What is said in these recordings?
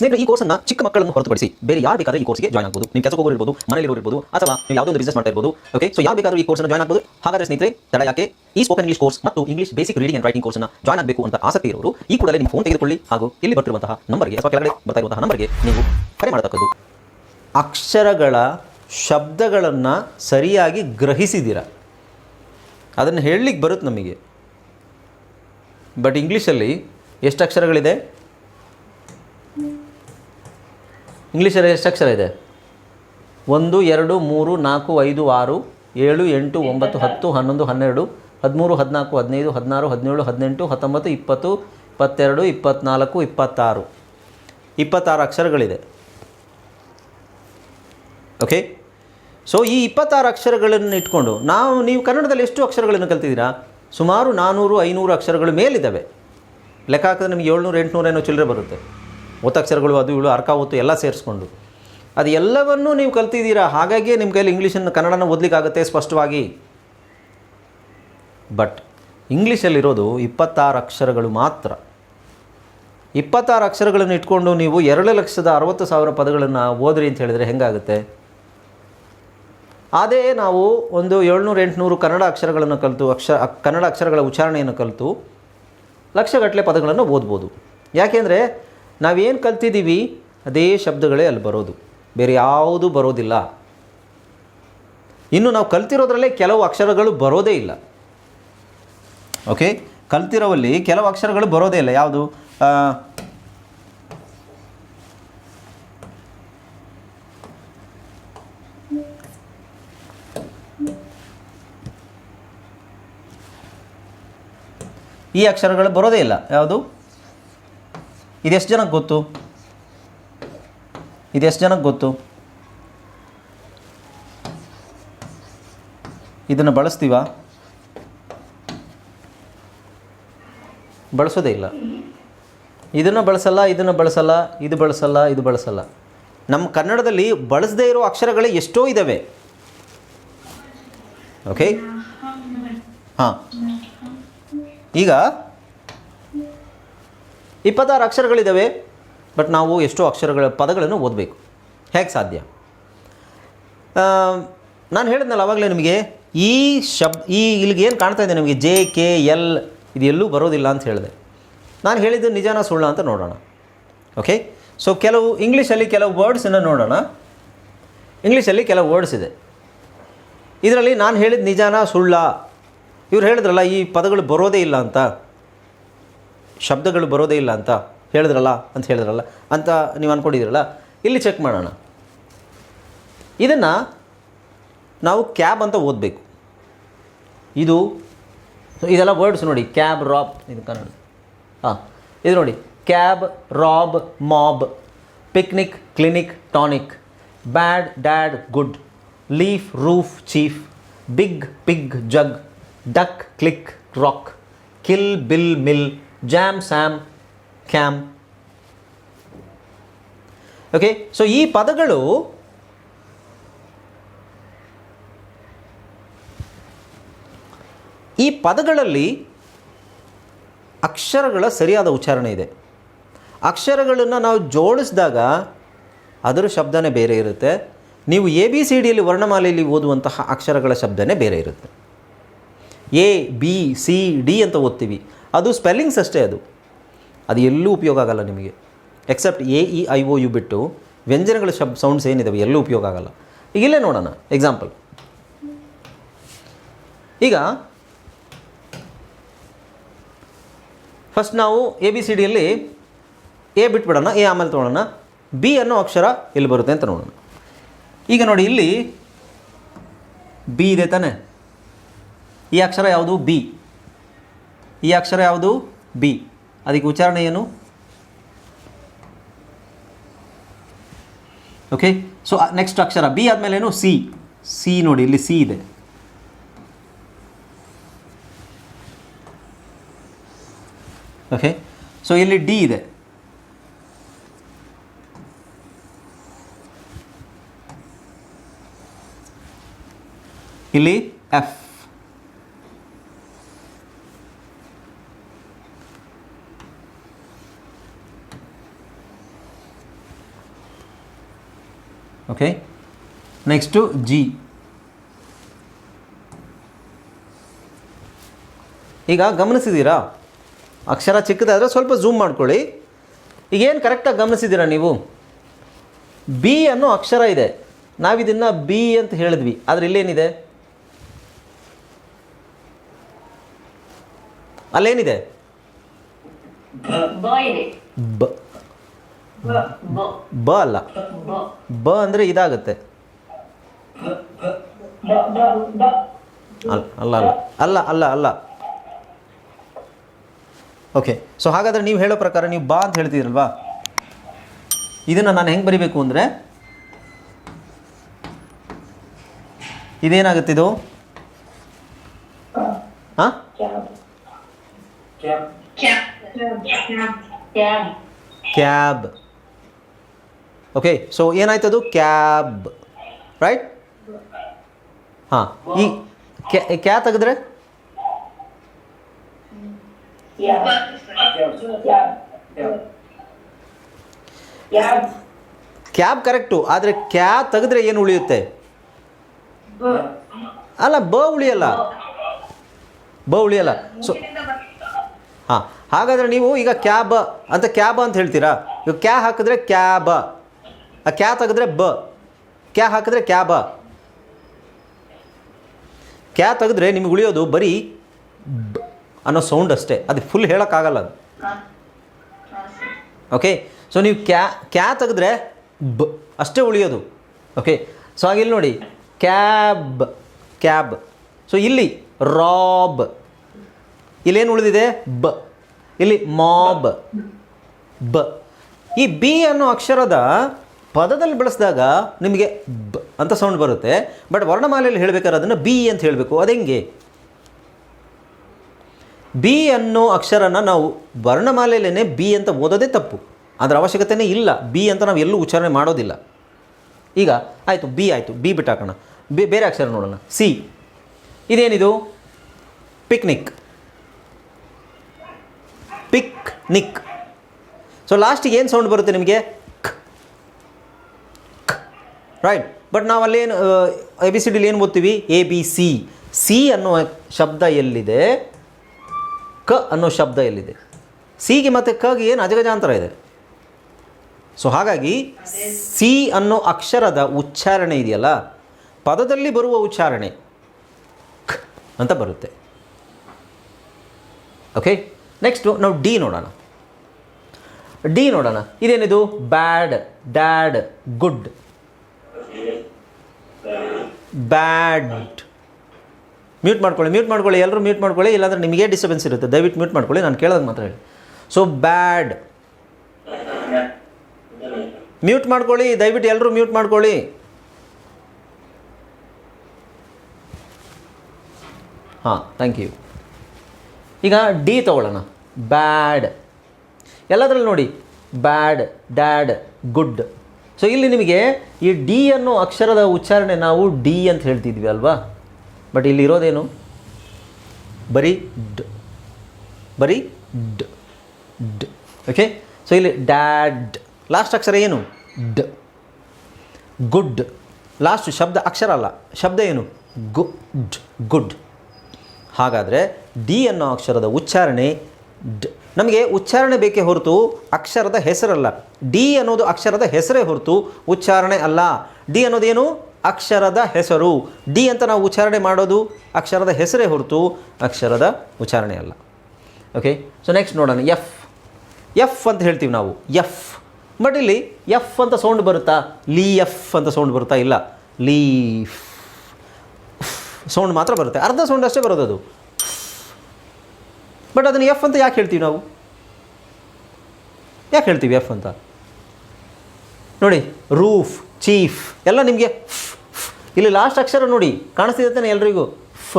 ಸ್ನೇಹಿತರೆ, ಈ ಕೋರ್ಸನ್ನ ಚಿಕ್ಕ ಮಕ್ಕಳನ್ನು ಹೊರತುಪಡಿಸಿ ಬೇರೆ ಯಾರು ಬೇಕಾದ್ರೆ ಈ ಕೋರ್ಸ್ಗೆ ಜಾಯ್ನ್ ಆಗಬಹುದು ನೀವು ಕೆಲಸ ಹೋಗೋರು ಇರ್ಬೋದು ಮನೇಲಿ ಇರ್ಬೋದು, ಅಥವಾ ನೀವು ಯಾವುದೋ ಒಂದು ಬಿಸ್ನೆಸ್ ಮಾಡ್ತಾ ಇರ್ಬೋದು ಓಕೆ ಸೊ ಯಾವ ಬೇಕಾದ್ರೂ ಈ ಕೋರ್ಸ್ ಜಾಯ್ನ್ ಆಗಬಹುದು ಹಾಗಾದ್ರೆ ಸ್ನೇಹಿತರೆ, ತಡ ಯಾಕೆ? ಈ ಸ್ಪೋಕನ್ ಇಂಗ್ಲಿಷ್ ಕೋರ್ಸ್ ಮತ್ತು English basic reading and writing ಕೋರ್ಸ್ನ ಜಾಯ್ನ್ ಆಗಬೇಕು ಅಂತ ಆಸಕ್ತಿ ಇರೋರು, ಈ ಕೂಡಲೇ ನಿಮ್ಮ ಫೋನ್ ತೆಗೆದುಕೊಳ್ಳಿ ಹಾಗೂ ಇಲ್ಲಿ ಬರ್ತಿರುವಂತಹ ನಂಬರ್ಗೆ ಅಥವಾ ಕೆಳಗಡೆ ಬರ್ತಾ ಇರುವಂತಹ ನಂಬರ್ಗೆ ನೀವು ಕರೆ ಮಾಡತಕ್ಕದ್ದು. ಅಕ್ಷರಗಳ ಶಬ್ದಗಳನ್ನ ಸರಿಯಾಗಿ ಗ್ರಹಿಸಿದ್ದೀರ ಅದನ್ನು ಹೇಳಲಿಕ್ಕೆ ಬರುತ್ತೆ ನಮಗೆ. ಬಟ್ ಇಂಗ್ಲೀಷಲ್ಲಿ ಎಷ್ಟು ಅಕ್ಷರಗಳಿದೆ? ಇಂಗ್ಲೀಷಲ್ಲಿ ಎಷ್ಟು ಅಕ್ಷರ ಇದೆ? ಒಂದು, ಎರಡು, ಮೂರು, ನಾಲ್ಕು, ಐದು, ಆರು, ಏಳು, ಎಂಟು, ಒಂಬತ್ತು, ಹತ್ತು, ಹನ್ನೊಂದು, ಹನ್ನೆರಡು, ಹದಿಮೂರು, ಹದಿನಾಲ್ಕು, ಹದಿನೈದು, ಹದಿನಾರು, ಹದಿನೇಳು, ಹದಿನೆಂಟು, ಹತ್ತೊಂಬತ್ತು, ಇಪ್ಪತ್ತು, ಇಪ್ಪತ್ತೆರಡು ಇಪ್ಪತ್ತ್ನಾಲ್ಕು ಇಪ್ಪತ್ತಾರು. ಇಪ್ಪತ್ತಾರು ಅಕ್ಷರಗಳಿದೆ. ಓಕೆ ಸೊ ಈ ಇಪ್ಪತ್ತಾರು ಅಕ್ಷರಗಳನ್ನು ಇಟ್ಕೊಂಡು ನಾವು, ನೀವು ಕನ್ನಡದಲ್ಲಿ ಎಷ್ಟು ಅಕ್ಷರಗಳನ್ನು ಕಲ್ತಿದ್ದೀರಾ? ಸುಮಾರು ನಾನ್ನೂರು ಐನೂರು ಅಕ್ಷರಗಳು ಮೇಲಿದ್ದಾವೆ. ಲೆಕ್ಕ ಹಾಕಿದ್ರೆ ನಿಮಗೆ ಏಳ್ನೂರು, ಎಂಟುನೂರು ಏನೋ ಚಿಲ್ಲರೆ ಬರುತ್ತೆ. ಒತ್ತಕ್ಷರಗಳು ಅದು ಇಳು ಅರ್ಕ ಒತ್ತು ಎಲ್ಲ ಸೇರಿಸ್ಕೊಂಡು. ಅದು ಎಲ್ಲವನ್ನೂ ನೀವು ಕಲ್ತಿದ್ದೀರಾ? ಹಾಗಾಗಿ ನಿಮ್ಮ ಕೈಯಲ್ಲಿ ಇಂಗ್ಲೀಷನ್ನು ಕನ್ನಡನ ಓದಲಿಕ್ಕಾಗುತ್ತೆ ಸ್ಪಷ್ಟವಾಗಿ. ಬಟ್ ಇಂಗ್ಲೀಷಲ್ಲಿರೋದು ಇಪ್ಪತ್ತಾರು ಅಕ್ಷರಗಳು ಮಾತ್ರ. ಇಪ್ಪತ್ತಾರು ಅಕ್ಷರಗಳನ್ನು ಇಟ್ಕೊಂಡು ನೀವು ಎರಡು ಲಕ್ಷದ ಅರವತ್ತು ಸಾವಿರ ಪದಗಳನ್ನು ಓದ್ರಿ ಅಂತ ಹೇಳಿದರೆ ಹೆಂಗಾಗುತ್ತೆ? ಅದೇ ನಾವು ಒಂದು ಏಳ್ನೂರು ಎಂಟುನೂರು ಕನ್ನಡ ಅಕ್ಷರಗಳನ್ನು ಕಲಿತು ಅಕ್ಷರ ಕನ್ನಡ ಅಕ್ಷರಗಳ ಉಚ್ಚಾರಣೆಯನ್ನು ಕಲಿತು ಲಕ್ಷಗಟ್ಟಲೆ ಪದಗಳನ್ನು ಓದ್ಬೋದು. ಯಾಕೆಂದರೆ ನಾವೇನು ಕಲ್ತಿದ್ದೀವಿ ಅದೇ ಶಬ್ದಗಳೇ ಅಲ್ಲಿ ಬರೋದು. ಬೇರೆ ಯಾವುದು ಬರೋದಿಲ್ಲ. ಇನ್ನು ನಾವು ಕಲ್ತಿರೋದ್ರಲ್ಲೇ ಕೆಲವು ಅಕ್ಷರಗಳು ಬರೋದೇ ಇಲ್ಲ. ಓಕೆ? ಕಲ್ತಿರೋವಲ್ಲಿ ಕೆಲವು ಅಕ್ಷರಗಳು ಬರೋದೇ ಇಲ್ಲ. ಯಾವುದು? ಈ ಅಕ್ಷರಗಳು ಬರೋದೇ ಇಲ್ಲ. ಯಾವುದು? ಇದೆಷ್ಟು ಜನಕ್ಕೆ ಗೊತ್ತು? ಇದೆಷ್ಟು ಜನಕ್ಕೆ ಗೊತ್ತು? ಇದನ್ನು ಬಳಸ್ತೀವಾ? ಬಳಸೋದೇ ಇಲ್ಲ. ಇದನ್ನು ಬಳಸಲ್ಲ ಇದನ್ನು ಬಳಸಲ್ಲ ಇದು ಬಳಸಲ್ಲ ಇದು ಬಳಸಲ್ಲ. ನಮ್ಮ ಕನ್ನಡದಲ್ಲಿ ಬಳಸದೇ ಇರೋ ಅಕ್ಷರಗಳೇ ಎಷ್ಟೋ ಇದ್ದಾವೆ ಓಕೆ ಹಾಂ. ಈಗ ಇಪ್ಪತ್ತಾರು ಅಕ್ಷರಗಳಿದ್ದಾವೆ ಬಟ್ ನಾವು ಎಷ್ಟೋ ಅಕ್ಷರಗಳ ಪದಗಳನ್ನು ಓದಬೇಕು. ಹೇಗೆ ಸಾಧ್ಯ? ನಾನು ಹೇಳಿದ್ನಲ್ಲ ಅವಾಗಲೇ ನಿಮಗೆ, ಈ ಶಬ್, ಈ ಇಲ್ಲಿಗೆ ಏನು ಕಾಣ್ತಾ ಇದೆ ನಿಮಗೆ? ಜೆ, ಕೆ, ಎಲ್, ಇದು ಎಲ್ಲೂ ಬರೋದಿಲ್ಲ ಅಂತ ಹೇಳಿದೆ. ನಾನು ಹೇಳಿದ್ದು ನಿಜಾನ ಸುಳ್ಳ ಅಂತ ನೋಡೋಣ. ಓಕೆ ಸೊ ಕೆಲವು ಇಂಗ್ಲೀಷಲ್ಲಿ ಕೆಲವು ವರ್ಡ್ಸನ್ನು ನೋಡೋಣ. ಇಂಗ್ಲೀಷಲ್ಲಿ ಕೆಲವು ವರ್ಡ್ಸ್ ಇದೆ. ಇದರಲ್ಲಿ ನಾನು ಹೇಳಿದ ನಿಜಾನ ಸುಳ್ಳ. ಇವ್ರು ಹೇಳಿದ್ರಲ್ಲ, ಈ ಪದಗಳು ಬರೋದೇ ಇಲ್ಲ ಅಂತ. ಶಬ್ದಗಳು ಬರೋದೇ ಇಲ್ಲ ಅಂತ ಹೇಳಿದ್ರಲ್ಲ ಅಂತ ಹೇಳಿದ್ರಲ್ಲ ಅಂತ ನೀವು ಅಂದ್ಕೊಂಡಿದ್ದೀರಲ್ಲ ಇಲ್ಲಿ ಚೆಕ್ ಮಾಡೋಣ. ಇದನ್ನು ನಾವು ಕ್ಯಾಬ್ ಅಂತ ಓದಬೇಕು. ಇದು, ಇದೆಲ್ಲ ವರ್ಡ್ಸ್ ನೋಡಿ ಕ್ಯಾಬ್ ರಾಬ್ ಇದು ಕನ್ನಡ. ಹಾಂ, ಇದು ನೋಡಿ cab rob mob picnic clinic tonic bad dad good leaf roof chief big pig jug duck click rock kill bill mill jam Sam cam okay so ಈ ಪದಗಳು ಈ ಪದಗಳಲ್ಲಿ ಅಕ್ಷರಗಳ ಸರಿಯಾದ ಉಚ್ಚಾರಣೆ ಇದೆ. ಅಕ್ಷರಗಳನ್ನು ನಾವು ಜೋಡಿಸಿದಾಗ ಅದರ ಶಬ್ದನೇ ಬೇರೆ ಇರುತ್ತೆ. ನೀವು ಎ, ಬಿ, ಸಿ, ಡಿಯಲ್ಲಿ ವರ್ಣಮಾಲೆಯಲ್ಲಿ ಓದುವಂತಹ ಅಕ್ಷರಗಳ ಶಬ್ದನೇ ಬೇರೆ ಇರುತ್ತೆ. ಎ, ಬಿ, ಸಿ, ಡಿ ಅಂತ ಓದ್ತೀವಿ. ಅದು ಸ್ಪೆಲ್ಲಿಂಗ್ಸ್ ಅಷ್ಟೇ ಅದು. ಅದು ಎಲ್ಲೂ ಉಪಯೋಗ ಆಗಲ್ಲ ನಿಮಗೆ. Except A E I O U ಬಿಟ್ಟು ವ್ಯಂಜನಗಳ ಶಬ್ ಸೌಂಡ್ಸ್ ಏನಿದ್ದಾವೆ ಎಲ್ಲೂ ಉಪಯೋಗ ಆಗಲ್ಲ. ಈಗ ಇಲ್ಲೇ ನೋಡೋಣ ಎಕ್ಸಾಂಪಲ್ ಈಗ ಫಸ್ಟ್ ನಾವು ಎ ಬಿ ಸಿ ಡಿಯಲ್ಲಿ ಎ ಬಿಟ್ಬಿಡೋಣ ಎ ಆಮೇಲೆ ತೊಗೊಳ್ಳೋಣ ಬಿ ಅನ್ನೋ ಅಕ್ಷರ ಎಲ್ಲಿ ಬರುತ್ತೆ ಅಂತ ನೋಡೋಣ. ಈಗ ನೋಡಿ ಇಲ್ಲಿ ಬಿ ಇದೆ ತಾನೆ. ಈ ಅಕ್ಷರ ಯಾವುದು? ಬಿ ಈ ಅಕ್ಷರ ಯಾವುದು? ಬಿ. ಅದಕ್ಕೆ ಉಚ್ಚಾರಣೆ ಏನು? ಓಕೆ ಸೊ ನೆಕ್ಸ್ಟ್ ಅಕ್ಷರ. ಬಿ ಆದಮೇಲೆ ಏನು? ಸಿ. ಸಿ ನೋಡಿ, ಇಲ್ಲಿ ಸಿ ಇದೆ. ಓಕೆ ಸೊ ಇಲ್ಲಿ ಡಿ ಇದೆ. ಇಲ್ಲಿ ಎಫ್. ಓಕೆ ನೆಕ್ಸ್ಟು ಜಿ ಈಗ ಗಮನಿಸಿದ್ದೀರಾ? ಅಕ್ಷರ ಚಿಕ್ಕದಾದರೆ ಸ್ವಲ್ಪ ಝೂಮ್ ಮಾಡ್ಕೊಳ್ಳಿ. ಈಗೇನು ಕರೆಕ್ಟಾಗಿ ಗಮನಿಸಿದ್ದೀರಾ ನೀವು? ಬಿ ಅನ್ನೋ ಅಕ್ಷರ ಇದೆ. ನಾವಿದನ್ನು ಬಿ ಅಂತ ಹೇಳಿದ್ವಿ. ಆದರೆ ಇಲ್ಲೇನಿದೆ? ಅಲ್ಲೇನಿದೆ? ಬ ಬ ಬ ಬ ಅಲ್ಲ. ಬ ಅಂದರೆ ಇದಾಗುತ್ತೆ. ಅಲ್ಲ ಅಲ್ಲ ಅಲ್ಲ. ಅಲ್ಲ ಅಲ್ಲ ಅಲ್ಲ. ಓಕೆ ಸೊ ಹಾಗಾದರೆ ನೀವು ಹೇಳೋ ಪ್ರಕಾರ ನೀವು ಬಾ ಅಂತ ಹೇಳ್ತಿದ್ರಲ್ವಾ? ಇದನ್ನು ನಾನು ಹೆಂಗೆ ಬರಿಬೇಕು ಅಂದರೆ ಇದೇನಾಗುತ್ತೆ ಇದು? ಹಾಂ? ಕ್ಯಾಬ್ ಓಕೆ ಸೊ ಏನಾಯ್ತದು? ಕ್ಯಾಬ್. ರೈಟ್ ಹಾಂ, ಈ ಕ್ಯಾ ತೆಗೆದ್ರೆ? ಕ್ಯಾಬ್ ಕರೆಕ್ಟು, ಆದರೆ ಕ್ಯಾ ತೆಗೆದ್ರೆ ಏನು ಉಳಿಯುತ್ತೆ? ಅಲ್ಲ, ಬ ಉಳಿಯಲ್ಲ. ಬ ಉಳಿಯಲ್ಲ. ಸೊ ಹಾಂ, ಹಾಗಾದರೆ ನೀವು ಈಗ ಕ್ಯಾಬ್ ಅಂತ ಕ್ಯಾಬ್ ಅಂತ ಹೇಳ್ತೀರಾ? ಈಗ ಕ್ಯಾ ಹಾಕಿದ್ರೆ ಕ್ಯಾಬ. ಆ ಕ್ಯಾ ತೆಗೆದ್ರೆ ಬ. ಕ್ಯಾ ಹಾಕಿದ್ರೆ ಕ್ಯಾಬ ಕ್ಯಾ ತೆಗೆದ್ರೆ ನಿಮ್ಗೆ ಉಳಿಯೋದು ಬರೀ ಬ ಅನ್ನೋ ಸೌಂಡ್ ಅಷ್ಟೇ. ಅದು ಫುಲ್ ಹೇಳೋಕ್ಕಾಗಲ್ಲ ಅದು. ಓಕೆ ಸೊ ನೀವು ಕ್ಯಾ ಕ್ಯಾ ತೆಗೆದ್ರೆ ಬ ಅಷ್ಟೇ ಉಳಿಯೋದು. ಓಕೆ ಸೊ ಹಾಗಿಲ್ಲಿ ನೋಡಿ. Cab cab. ಸೊ ಇಲ್ಲಿ ರಾಬ್. ಇಲ್ಲೇನು ಉಳಿದಿದೆ? ಬ. ಇಲ್ಲಿ ಮಾಬ್. ಬ. ಈ ಬಿ ಅನ್ನೋ ಅಕ್ಷರದ ಪದದಲ್ಲಿ ಬಳಸಿದಾಗ ನಿಮಗೆ ಬ ಅಂತ ಸೌಂಡ್ ಬರುತ್ತೆ. ಬಟ್ ವರ್ಣಮಾಲೆಯಲ್ಲಿ ಹೇಳಬೇಕಾದ್ರೆ ಅದನ್ನು ಬಿ ಅಂತ ಹೇಳಬೇಕು. ಅದು ಹೆಂಗೆ ಬಿ ಅನ್ನೋ ಅಕ್ಷರನ ನಾವು ವರ್ಣಮಾಲೆಯಲ್ಲೇ ಬಿ ಅಂತ ಓದೋದೇ ತಪ್ಪು. ಅದರ ಅವಶ್ಯಕತೆನೇ ಇಲ್ಲ. ಬಿ ಅಂತ ನಾವು ಎಲ್ಲೂ ಉಚ್ಚಾರಣೆ ಮಾಡೋದಿಲ್ಲ. ಈಗ ಆಯಿತು, ಬಿ ಆಯಿತು. ಬಿ ಬಿಟ್ಟಾಕೋಣ. ಬಿ, ಬೇರೆ ಅಕ್ಷರ ನೋಡೋಣ. ಸಿ. ಇದೇನಿದು? ಪಿಕ್ನಿಕ್. ಪಿಕ್ ನಿಕ್ ಸೊ ಲಾಸ್ಟಿಗೆ ಏನು ಸೌಂಡ್ ಬರುತ್ತೆ ನಿಮಗೆ? ರೈಟ್ ಬಟ್ ನಾವು ಅಲ್ಲೇನು ಎ ಬಿ ಸಿ ಡಿಲಿ ಏನು ಓದ್ತೀವಿ? ಎ ಬಿ ಸಿ ಸಿ ಅನ್ನೋ ಶಬ್ದ ಎಲ್ಲಿದೆ? ಕ ಅನ್ನೋ ಶಬ್ದ ಎಲ್ಲಿದೆ? ಸಿಗೆ ಮತ್ತು ಕಗೆ ಏನು ಅಜಗಜಾಂತರ ಇದೆ? ಸೊ ಹಾಗಾಗಿ ಸಿ ಅನ್ನೋ ಅಕ್ಷರದ ಉಚ್ಚಾರಣೆ ಇದೆಯಲ್ಲ? ಪದದಲ್ಲಿ ಬರುವ ಉಚ್ಚಾರಣೆ ಖ ಅಂತ ಬರುತ್ತೆ. ಓಕೆ ನೆಕ್ಸ್ಟು ನಾವು ಡಿ ನೋಡೋಣ. ಡಿ ನೋಡೋಣ. ಇದೇನಿದು? Bad dad good bad. Mute ಮಾಡ್ಕೊಳ್ಳಿ ಮ್ಯೂಟ್ ಮಾಡ್ಕೊಳ್ಳಿ ಎಲ್ಲರೂ ಮ್ಯೂಟ್ ಮಾಡ್ಕೊಳ್ಳಿ, ಇಲ್ಲಾಂದ್ರೆ ನಿಮಗೆ ಡಿಸ್ಟರ್ಬೆನ್ಸ್ ಇರುತ್ತೆ. ದಯವಿಟ್ಟು ಮ್ಯೂಟ್ ಮಾಡ್ಕೊಳ್ಳಿ, ನಾನು ಕೇಳೋದು ಮಾತ್ರ ಹೇಳಿ. ಸೊ ಬ್ಯಾಡ್. ಮ್ಯೂಟ್ ಮಾಡ್ಕೊಳ್ಳಿ, ದಯವಿಟ್ಟು ಎಲ್ಲರೂ ಮ್ಯೂಟ್ ಮಾಡ್ಕೊಳ್ಳಿ. ಹಾಂ ಥ್ಯಾಂಕ್ ಯು ಈಗ ಡಿ ತಗೊಳ್ಳೋಣ. ಬ್ಯಾಡ್. ಎಲ್ಲದರಲ್ಲಿ ನೋಡಿ. ಬ್ಯಾಡ್, ಡ್ಯಾಡ್, ಗುಡ್. ಸೊ ಇಲ್ಲಿ ನಿಮಗೆ ಈ ಡಿ ಅನ್ನೋ ಅಕ್ಷರದ ಉಚ್ಚಾರಣೆ ನಾವು ಡಿ ಅಂತ ಹೇಳ್ತಿದ್ವಿ ಅಲ್ವಾ? ಬಟ್ ಇಲ್ಲಿ ಇರೋದೇನು? ಬರೀ ಡ್. ಬರೀ ಡ್. ಡ್. ಓಕೆ ಸೊ ಇಲ್ಲಿ ಡ್ಯಾಡ್. ಲಾಸ್ಟ್ ಅಕ್ಷರ ಏನು? ಡ್. ಗುಡ್. ಲಾಸ್ಟ್ ಶಬ್ದ ಅಕ್ಷರ ಅಲ್ಲ. ಶಬ್ದ ಏನು? Good good. ಹಾಗಾದರೆ ಡಿ ಅನ್ನೋ ಅಕ್ಷರದ ಉಚ್ಚಾರಣೆ ಡ್. ನಮಗೆ ಉಚ್ಚಾರಣೆ ಬೇಕೇ ಹೊರತು ಅಕ್ಷರದ ಹೆಸರಲ್ಲ. ಡಿ ಅನ್ನೋದು ಅಕ್ಷರದ ಹೆಸರೇ ಹೊರತು ಉಚ್ಚಾರಣೆ ಅಲ್ಲ. ಡಿ ಅನ್ನೋದೇನು? ಅಕ್ಷರದ ಹೆಸರು. ಡಿ ಅಂತ ನಾವು ಉಚ್ಚಾರಣೆ ಮಾಡೋದು ಅಕ್ಷರದ ಹೆಸರೇ ಹೊರತು ಅಕ್ಷರದ ಉಚ್ಚಾರಣೆ ಅಲ್ಲ. ಓಕೆ ಸೊ ನೆಕ್ಸ್ಟ್ ನೋಡೋಣ. ಎಫ್ ಎಫ್ ಅಂತ ಹೇಳ್ತೀವಿ ನಾವು. ಎಫ್ ಬಟ್ ಇಲ್ಲಿ ಎಫ್ ಅಂತ ಸೌಂಡ್ ಬರುತ್ತಾ? ಲೀ ಎಫ್ ಅಂತ ಸೌಂಡ್ ಬರುತ್ತಾ? ಇಲ್ಲ. ಲೀಫ್ ಸೌಂಡ್ ಮಾತ್ರ ಬರುತ್ತೆ. ಅರ್ಧ ಸೌಂಡ್ ಅಷ್ಟೇ ಬರೋದು ಅದು ಬಟ್ ಅದನ್ನು ಎಫ್ ಅಂತ ಯಾಕೆ ಹೇಳ್ತೀವಿ ನಾವು? ಯಾಕೆ ಹೇಳ್ತೀವಿ ಎಫ್ ಅಂತ? ನೋಡಿ ರೂಫ್ ಚೀಫ್ ಎಲ್ಲ ನಿಮಗೆ ಇಲ್ಲಿ ಲಾಸ್ಟ್ ಅಕ್ಷರ ನೋಡಿ, ಕಾಣಿಸ್ತಿದೆ ತಾನೆ ಎಲ್ರಿಗೂ? ಫ್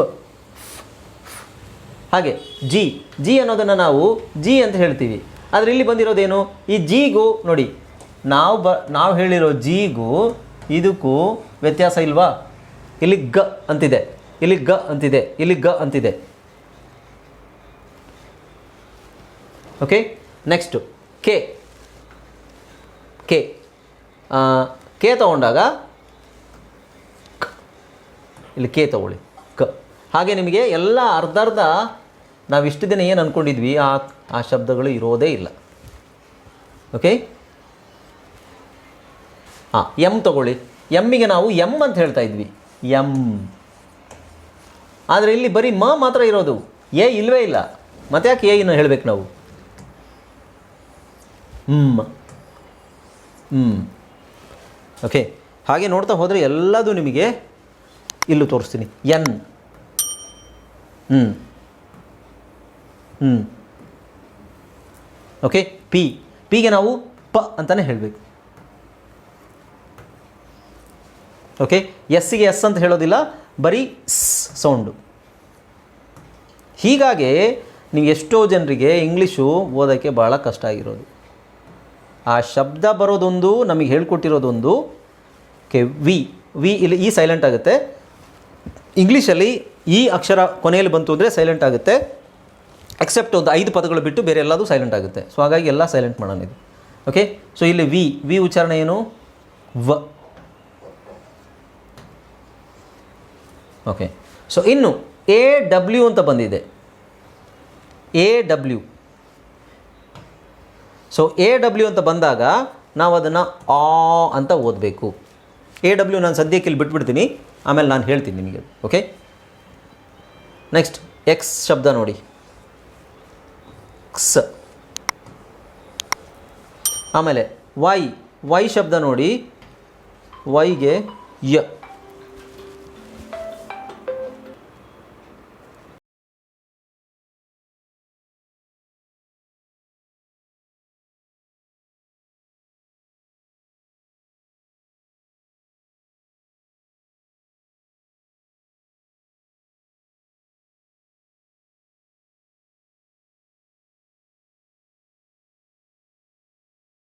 ಹಾಗೆ ಜಿ ಜಿ ಅನ್ನೋದನ್ನು ನಾವು ಜಿ ಅಂತ ಹೇಳ್ತೀವಿ. ಆದರೆ ಇಲ್ಲಿ ಬಂದಿರೋದೇನು? ಈ ಜಿಗೂ ನೋಡಿ, ನಾವು ಬ, ನಾವು ಹೇಳಿರೋ ಜಿಗೂ ಇದಕ್ಕೂ ವ್ಯತ್ಯಾಸ ಇಲ್ವಾ? ಇಲ್ಲಿ ಗ ಅಂತಿದೆ. ಇಲ್ಲಿ ಗ ಅಂತಿದೆ. ಇಲ್ಲಿ ಗ ಅಂತಿದೆ. Okay next K K K ತಗೊಂಡಾಗ. ಇಲ್ಲಿ ಕೆ ತಗೊಳ್ಳಿ. ಕ. ಹಾಗೆ ನಿಮಗೆ ಎಲ್ಲ ಅರ್ಧ ಅರ್ಧ ನಾವು ದಿನ ಏನು ಅಂದ್ಕೊಂಡಿದ್ವಿ ಆ ಆ ಶಬ್ದಗಳು ಇರೋದೇ ಇಲ್ಲ. ಓಕೆ ಹಾಂ ಎಂ ತಗೊಳ್ಳಿ. ಎಮ್ಮಿಗೆ ನಾವು ಎಂ ಅಂತ ಹೇಳ್ತಾ ಇದ್ವಿ. ಎಂ ಆದರೆ ಇಲ್ಲಿ ಬರೀ ಮ ಮಾತ್ರ ಇರೋದು. ಎ ಇಲ್ಲವೇ ಇಲ್ಲ. ಮತ್ತೆ ಯಾಕೆ ಎ ಇನ್ನು ಹೇಳಬೇಕು ನಾವು? ಹ್ಮ್. ಹ್ಞೂ ಓಕೆ ಹಾಗೆ ನೋಡ್ತಾ ಹೋದರೆ ಎಲ್ಲದೂ ನಿಮಗೆ ಇಲ್ಲೂ ತೋರಿಸ್ತೀನಿ. ಎನ್ ಹ್ಞೂ ಹ್ಞೂ ಓಕೆ ಪಿ ಪಿಗೆ ನಾವು ಪ ಅಂತಲೇ ಹೇಳಬೇಕು. ಓಕೆ ಎಸ್ಸಿಗೆ ಎಸ್ ಅಂತ ಹೇಳೋದಿಲ್ಲ, ಬರೀ ಸ್ ಸೌಂಡು ಹೀಗಾಗಿ ನೀವು ಎಷ್ಟೋ ಜನರಿಗೆ ಇಂಗ್ಲೀಷು ಓದೋಕ್ಕೆ ಭಾಳ ಕಷ್ಟ ಆಗಿರೋದು. ಆ ಶಬ್ದ ಬರೋದೊಂದು, ನಮಗೆ ಹೇಳ್ಕೊಟ್ಟಿರೋದೊಂದು ಕೆ ವಿ ವಿ ಇಲ್ಲಿ ಈ ಸೈಲೆಂಟ್ ಆಗುತ್ತೆ. ಇಂಗ್ಲೀಷಲ್ಲಿ ಈ ಅಕ್ಷರ ಕೊನೆಯಲ್ಲಿ ಬಂತು ಅಂದರೆ ಸೈಲೆಂಟ್ ಆಗುತ್ತೆ. ಎಕ್ಸೆಪ್ಟ್ ಒಂದು ಐದು ಪದಗಳು ಬಿಟ್ಟು ಬೇರೆ ಎಲ್ಲದೂ ಸೈಲೆಂಟ್ ಆಗುತ್ತೆ. ಸೊ ಹಾಗಾಗಿ ಎಲ್ಲ ಸೈಲೆಂಟ್ ಮಾಡೋಣ ಇದು. ಓಕೆ ಸೊ ಇಲ್ಲಿ ವಿ ವಿ ಉಚ್ಚಾರಣೆ ಏನು? ವ. ಓಕೆ ಸೊ ಇನ್ನು ಎ ಡಬ್ಲ್ಯೂ ಅಂತ ಬಂದಿದೆ. A W so A W ಅಂತ ಬಂದಾಗ ನಾವು ಅದನ್ನು ಆ ಅಂತ ಓದಬೇಕು. ಎ ಡಬ್ಲ್ಯೂ ನಾನು ಸದ್ಯಕ್ಕೆ ಇಲ್ಲಿ ಬಿಟ್ಬಿಡ್ತೀನಿ. ಆಮೇಲೆ ನಾನು ಹೇಳ್ತೀನಿ ನಿಮಗೆ. ಓಕೆ ನೆಕ್ಸ್ಟ್ ಎಕ್ಸ್ ಶಬ್ದ ನೋಡಿ. ಕ್ಸ್ ಆಮೇಲೆ ವೈ ವೈ ಶಬ್ದ ನೋಡಿ. ವೈಗೆ ಯ.